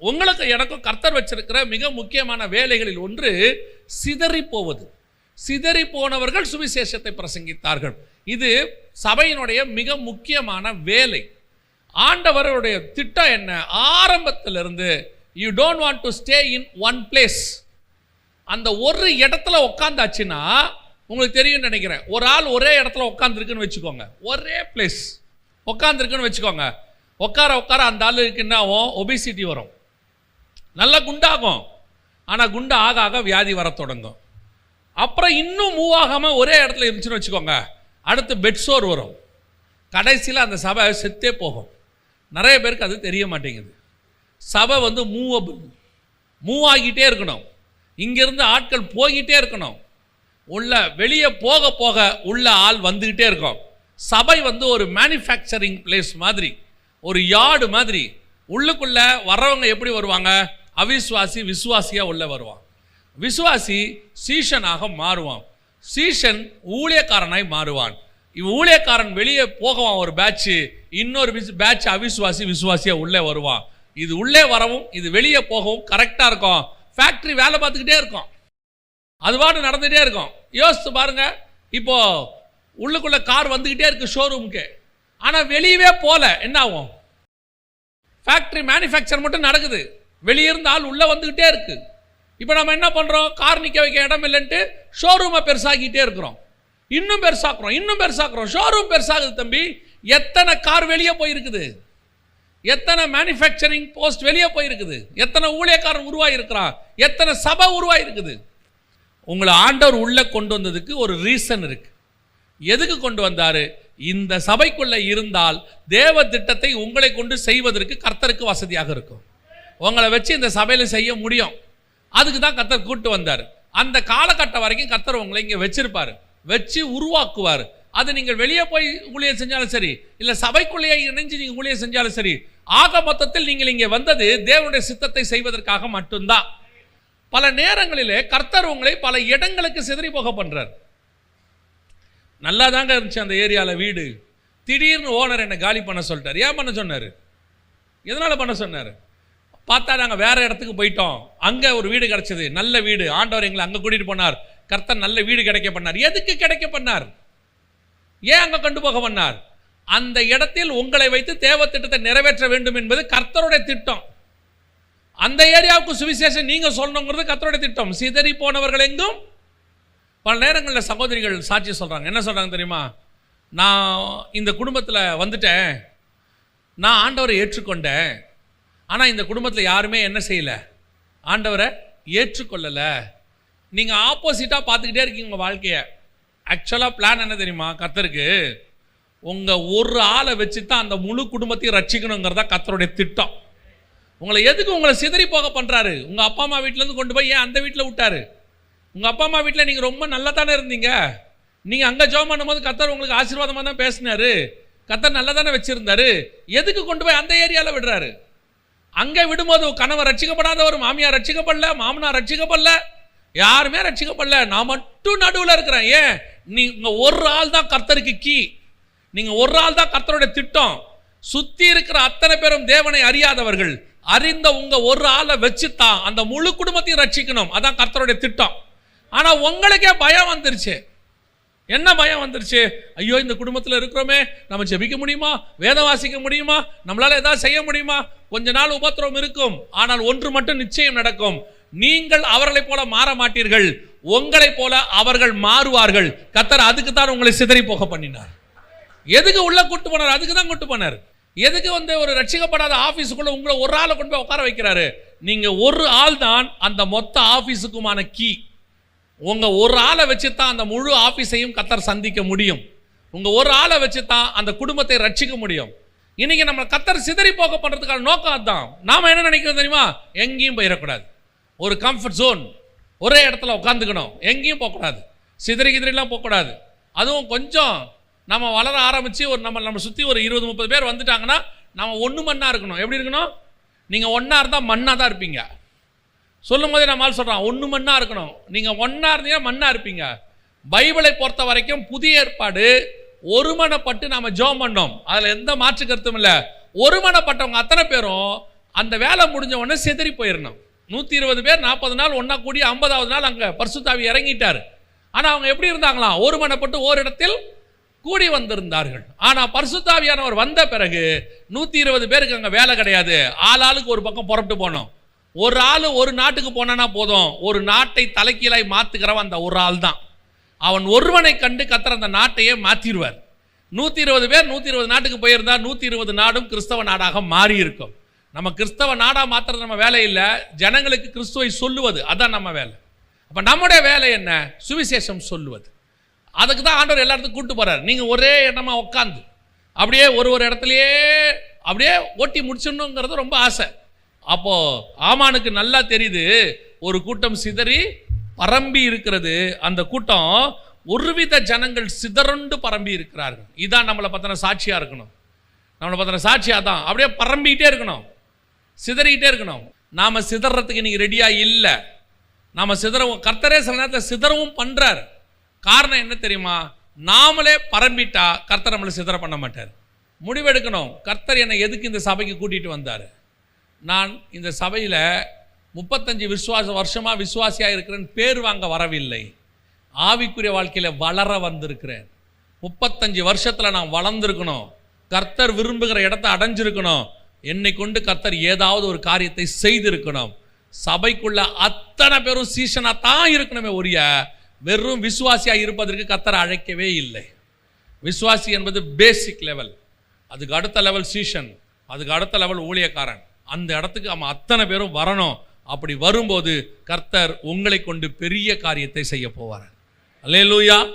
உங்களுக்கு எனக்கும் கர்த்தர் வச்சிருக்கிற மிக முக்கியமான வேலைகளில் ஒன்று சிதறி போவது சிதறி போனவர்கள் சுவிசேஷத்தை பிரசங்கித்தார்கள். இது சபையினுடைய மிக முக்கியமான வேலை. ஆண்டவருடைய திட்டம் என்ன? ஆரம்பத்திலிருந்து you don't want to stay in one place அந்த ஒரு இடத்துல உட்காந்தாச்சுன்னா உங்களுக்கு தெரியும்னு நினைக்கிறேன். ஒரு ஆள் ஒரே இடத்துல உட்காந்துருக்குன்னு வச்சுக்கோங்க. ஒரே பிளேஸ் உட்காந்துருக்குன்னு வச்சுக்கோங்க. உட்கார உட்கார அந்த ஆளுக்கு என்ன ஆகும்? ஒபிசிட்டி வரும். நல்லா குண்டாகும். ஆனால் குண்டு ஆக ஆக வியாதி வர தொடங்கும். அப்புறம் இன்னும் மூவ் ஆகாமல் ஒரே இடத்துல இருந்துச்சுன்னு வச்சுக்கோங்க. அடுத்து பெட் சோர் வரும். கடைசியில் அந்த சபை செத்தே போகும். நிறைய பேருக்கு அது தெரிய மாட்டேங்குது. சபை வந்து மூவபிள் மூவ் ஆகிட்டே இருக்கணும். இங்கேருந்து ஆட்கள் போய்கிட்டே இருக்கணும். உள்ள வெளியே போக போக உள்ள ஆள் வந்துக்கிட்டே இருக்கும். சபை வந்து ஒரு மேனுஃபேக்சரிங் பிளேஸ் மாதிரி ஒரு யார்டு மாதிரி. உள்ளுக்குள்ளே வர்றவங்க எப்படி வருவாங்க? அவிஸ்வாசி விசுவாசியாக உள்ளே வருவான். விசுவாசி சீஷனாக மாறுவான். சீஷன் ஊழியக்காரனாய் மாறுவான். ஊழியக்காரன் வெளியே போகவான் ஒரு பேட்ச் இன்னொரு பேட்ச் அவிசுவாசி விசுவாசியாக உள்ளே வருவான். இது உள்ளே வரவும் இது வெளியே போகவும் கரெக்டாக இருக்கும். ஃபேக்ட்ரி வேலை பார்த்துக்கிட்டே இருக்கும். அதுபாடு நடந்துகிட்டே இருக்கும். யோசித்து பாருங்க. இப்போ உள்ளுக்குள்ள கார் வந்துக்கிட்டே இருக்கு ஷோரூமுக்கு ஆனால் வெளியவே போகல என்ன ஆகும்? ஃபேக்ட்ரி மேனுஃபேக்சர் மட்டும் நடக்குது. வெளியிருந்து ஆள் உள்ளே வந்துக்கிட்டே இருக்கு. இப்போ நம்ம என்ன பண்ணுறோம் கார் நிற்க வைக்க இடம் இல்லைன்ட்டு ஷோரூமை பெருசாக்கிட்டே இருக்கிறோம். இன்னும் பெருசாக்குறோம் இன்னும் பெருசாக்குறோம். ஷோரூம் பெருசாகுது தம்பி. எத்தனை கார் வெளியே போயிருக்குது? எத்தனை மேனுஃபேக்சரிங் போஸ்ட் வெளியே போயிருக்குது? எத்தனை ஊழியக்காரர் உருவாகிருக்கிறான் எத்தனை சபை உருவாகிருக்குது உங்களை ஆண்டவர் உள்ளே கொண்டு வந்ததுக்கு ஒரு ரீசன் இருக்கு. எதுக்கு கொண்டு வந்தார்? இந்த சபைக்குள்ளே இருந்தால் தேவ திட்டத்தை உங்களை கொண்டு செய்வதற்கு கர்த்தருக்கு வசதியாக இருக்கும். உங்களை வச்சு இந்த சபையில் செய்ய முடியும். அதுக்கு தான் கர்த்தர் கூட்டு வந்தார். அந்த காலகட்டம் வரைக்கும் கர்த்தர் உங்களை இங்கே வச்சிருப்பார். வச்சு உருவாக்குவார். அது நீங்கள் வெளியே போய் ஊழியர் செஞ்சாலும் சரி இல்லை சபைக்குள்ளேயே இணைஞ்சு நீங்கள் ஊழியர் செஞ்சாலும் சரி ஆக மொத்தத்தில் நீங்கள் இங்கே வந்தது தேவனுடைய சித்தத்தை செய்வதற்காக மட்டும்தான். பல நேரங்களிலே கர்த்தர் உங்களை பல இடங்களுக்கு சிதறி போக பண்ணுறார் நல்லா தாங்க இருந்துச்சு அந்த ஏரியாவில் வீடு. திடீர்னு ஓனர் என்னை காலி பண்ண சொல்லிட்டார். ஏன் பண்ண சொன்னார்? எதனால் பண்ண சொன்னார்? பார்த்தா நாங்கள் வேறு இடத்துக்கு போயிட்டோம். அங்கே ஒரு வீடு கிடச்சிது. நல்ல வீடு. ஆண்டவர் எங்களை அங்கே கூட்டிகிட்டு போனார். கர்த்தர் நல்ல வீடு கிடைக்க பண்ணார். எதுக்கு கிடைக்க பண்ணார்? ஏன் அங்கே கொண்டு போக பண்ணார்? அந்த இடத்தில் உங்களை வைத்து தேவ திட்டத்தை நிறைவேற்ற வேண்டும் என்பது கர்த்தருடைய திட்டம். அந்த ஏரியாவுக்கு சுவிசேஷம் நீங்கள் சொல்லணுங்கிறது கர்த்தருடைய திட்டம். சிதறி போனவர்கள் எங்கும்? பல நேரங்களில் சகோதரிகள் சாட்சி சொல்கிறாங்க என்ன சொல்கிறாங்க தெரியுமா? நான் இந்த குடும்பத்தில் வந்துட்டேன். நான் ஆண்டவரை ஏற்றுக்கொண்டேன். ஆனால் இந்த குடும்பத்தில் யாருமே என்ன செய்யலை? ஆண்டவரை ஏற்றுக்கொள்ளலை. நீங்கள் ஆப்போசிட்டாக பார்த்துக்கிட்டே இருக்கீங்க உங்கள் வாழ்க்கையை. ஆக்சுவலாக பிளான் என்ன தெரியுமா? கத்தருக்கு உங்கள் ஒரு ஆளை வச்சு தான் அந்த முழு குடும்பத்தையும் ரட்சிக்கணுங்கிறதா கத்தருடைய திட்டம். உங்களை எதுக்கு உங்களை சிதறி போக பண்ணுறாரு உங்கள் அப்பா அம்மா வீட்டிலேருந்து கொண்டு போய் ஏன் அந்த வீட்டில் விட்டாரு? உங்கள் அப்பா அம்மா வீட்டில் நீங்கள் ரொம்ப நல்லா தானே இருந்தீங்க? நீங்கள் அங்கே ஜோம் பண்ணும்போது கத்தர் உங்களுக்கு ஆசீர்வாதமாக தான் பேசினாரு. கத்தர் நல்லா தானே வச்சுருந்தாரு. எதுக்கு கொண்டு போய் அந்த ஏரியாவில் விடுறாரு? அங்கே விடும்போது கணவர் ரட்சிக்கப்படாதவர் மாமியார் ரட்சிக்கப்படல மாமனார் ரட்சிக்கப்படல. யாருமே ரட்சிக்கப்படல. நான் மட்டும் நடுவில் இருக்கிறேன். ஏன்? நீங்கள் ஒரு ஆள் தான் கர்த்தருக்கு கீ. நீங்கள் ஒரு ஆள் தான் கர்த்தருடைய திட்டம். சுற்றி இருக்கிற அத்தனை பேரும் தேவனை அறியாதவர்கள். அறிந்த உங்கள் ஒரு ஆளை வச்சுத்தான் அந்த முழு குடும்பத்தையும் ரட்சிக்கணும். அதான் கர்த்தருடைய திட்டம். ஆனால் உங்களுக்கே பயம் வந்துருச்சு. என்ன பயம் வந்துருச்சு? ஐயோ இந்த குடும்பத்தில் இருக்கிறோமே நம்ம ஜெபிக்க முடியுமா? வேதம் வாசிக்க முடியுமா? நம்மளால் ஏதாவது செய்ய முடியுமா? கொஞ்ச நாள் உபத்திரம் இருக்கும். ஆனால் ஒன்று மட்டும் நிச்சயம் நடக்கும். நீங்கள் அவர்களைப் போல மாற மாட்டீர்கள். உங்களைப் போல அவர்கள் மாறுவார்கள். கத்தர் அதுக்கு தான் உங்களை சிதறி போக பண்ணினார். எதுக்கு உள்ள கூட்டு போனார்? அதுக்கு தான் கூட்டு போனார். எதுக்கு வந்து ஒரு ரட்சிக்கப்படாத ஆஃபீஸுக்குள்ள உங்களை ஒரு ஆளை கொண்டு போய் உட்கார வைக்கிறாரு? நீங்க ஒரு ஆள் தான் அந்த மொத்த ஆஃபீஸுக்குமான கீ. உங்கள் ஒரு ஆளை வச்சு தான் அந்த முழு ஆஃபீஸையும் கத்தர் சந்திக்க முடியும். உங்கள் ஒரு ஆளை வச்சு தான் அந்த குடும்பத்தை ரட்சிக்க முடியும். இன்றைக்கி நம்ம கத்தர் சிதறி போக பண்ணுறதுக்கான நோக்கம் அதுதான். நாம் என்ன நினைக்கிறோம் தெரியுமா? எங்கேயும் போயிடக்கூடாது. ஒரு கம்ஃபர்ட் ஜோன் ஒரே இடத்துல உட்காந்துக்கணும் எங்கேயும் போகக்கூடாது. சிதறி கிதிரிலாம் போகக்கூடாது. அதுவும் கொஞ்சம் நம்ம வளர ஆரம்பித்து ஒரு நம்ம நம்ம சுற்றி ஒரு இருபது முப்பது பேர் வந்துட்டாங்கன்னா நம்ம ஒன்று மண்ணாக இருக்கணும். எப்படி இருக்கணும்? நீங்கள் ஒன்றா இருந்தால் மண்ணாக தான் இருப்பீங்க. சொல்லும் போதே நம்மால் சொல்கிறான் ஒன்று மண்ணாக இருக்கணும். நீங்கள் ஒன்றா இருந்தீங்கன்னா மண்ணாக இருப்பீங்க. பைபிளை பொறுத்த வரைக்கும் புதிய ஏற்பாடு ஒருமனப்பட்டு நாம் ஜோம் பண்ணோம். அதில் எந்த மாற்று கருத்தும் இல்லை. ஒருமனப்பட்டவங்க அத்தனை பேரும் அந்த வேலை முடிஞ்ச உடனே சிதறி போயிடணும் நூற்றி இருபது பேர் நாற்பது நாள் ஒன்றா கூடி ஐம்பதாவது நாள் அங்கே பர்சுத்தாவி இறங்கிட்டார். ஆனால் அவங்க எப்படி இருந்தாங்களாம்? ஒருமனப்பட்டு ஓரிடத்தில் கூடி வந்திருந்தார்கள். ஆனால் பர்சுத்தாவியானவர் வந்த பிறகு நூற்றி இருபது பேருக்கு அங்கே வேலை கிடையாது. ஆளாளுக்கு ஒரு பக்கம் புறப்பட்டு போனோம். ஒரு ஆள் ஒரு நாட்டுக்கு போனானா போதும். ஒரு நாட்டை தலைக்கீழாய் மாற்றுகிறவன் அந்த ஒரு ஆள் தான் அவன் ஒருவனை கண்டு கத்துற அந்த நாட்டையே மாற்றிடுவார் நூற்றி இருபது பேர் நூற்றி இருபது நாட்டுக்கு போயிருந்தா நூற்றி இருபது நாடும் கிறிஸ்தவ நாடாக மாறி இருக்கும் நம்ம கிறிஸ்தவ நாடாக மாற்றுறது நம்ம வேலை இல்லை. ஜனங்களுக்கு கிறிஸ்துவை சொல்லுவது அதான் நம்ம வேலை. அப்போ நம்முடைய வேலை என்ன? சுவிசேஷம் சொல்லுவது. அதுக்கு தான் ஆண்டவர் எல்லாத்துக்கும் கூப்பிட்டு போகிறார் நீங்கள் ஒரே இடமா உட்காந்து அப்படியே ஒரு ஒரு இடத்துலையே அப்படியே ஓட்டி முடிச்சிடணுங்கிறது ரொம்ப ஆசை. அப்போ ஆமானுக்கு நல்லா தெரியுது. ஒரு கூட்டம் சிதறி பரம்பி இருக்கிறது. அந்த கூட்டம் ஒருவித ஜனங்கள் சிதறண்டு பரம்பி இருக்கிறார்கள். இதான் நம்மளை பற்றின சாட்சியாக இருக்கணும். நம்மளை பற்றின சாட்சியாக தான். அப்படியே பரம்பிக்கிட்டே இருக்கணும். சிதறிக்கிட்டே இருக்கணும். நாம் சிதறத்துக்கு இன்னைக்கு ரெடியாக இல்லை. நாம் சிதறவும் கர்த்தரே சில நேரத்தில் சிதறவும் பண்ணுறார் காரணம் என்ன தெரியுமா? நாமளே பரம்பிட்டா கர்த்தர் நம்மளை சிதற பண்ண மாட்டார். முடிவெடுக்கணும். கர்த்தர் என்னை எதுக்கு இந்த சபைக்கு கூட்டிகிட்டு வந்தார்? நான் இந்த சபையில் முப்பத்தஞ்சு விசுவாச வருஷமாக விசுவாசியாக இருக்கிறேன்னு பேர் வாங்க வரவில்லை. ஆவிக்குரிய வாழ்க்கையில் வளர வந்திருக்கிறேன். முப்பத்தஞ்சு வருஷத்தில் நான் வளர்ந்துருக்கணும். கர்த்தர் விரும்புகிற இடத்த அடைஞ்சிருக்கணும். என்னை கொண்டு கர்த்தர் ஏதாவது ஒரு காரியத்தை செய்திருக்கணும். சபைக்குள்ள அத்தனை பேரும் சீசனாக தான் இருக்கணுமே ஒரிய வெறும் விசுவாசியாக இருப்பதற்கு கர்த்தர் அழைக்கவே இல்லை. விசுவாசி என்பது பேசிக் லெவல் அதுக்கு அடுத்த லெவல் சீஷன். அதுக்கு அடுத்த லெவல் ஊழியக்காரன். அந்த இடத்துக்கு அவன் அத்தனை பேரும் வரணும். அப்படி வரும்போது கர்த்தர் உங்களை கொண்டு பெரிய காரியத்தை செய்ய போவார். அல்லேலூயா.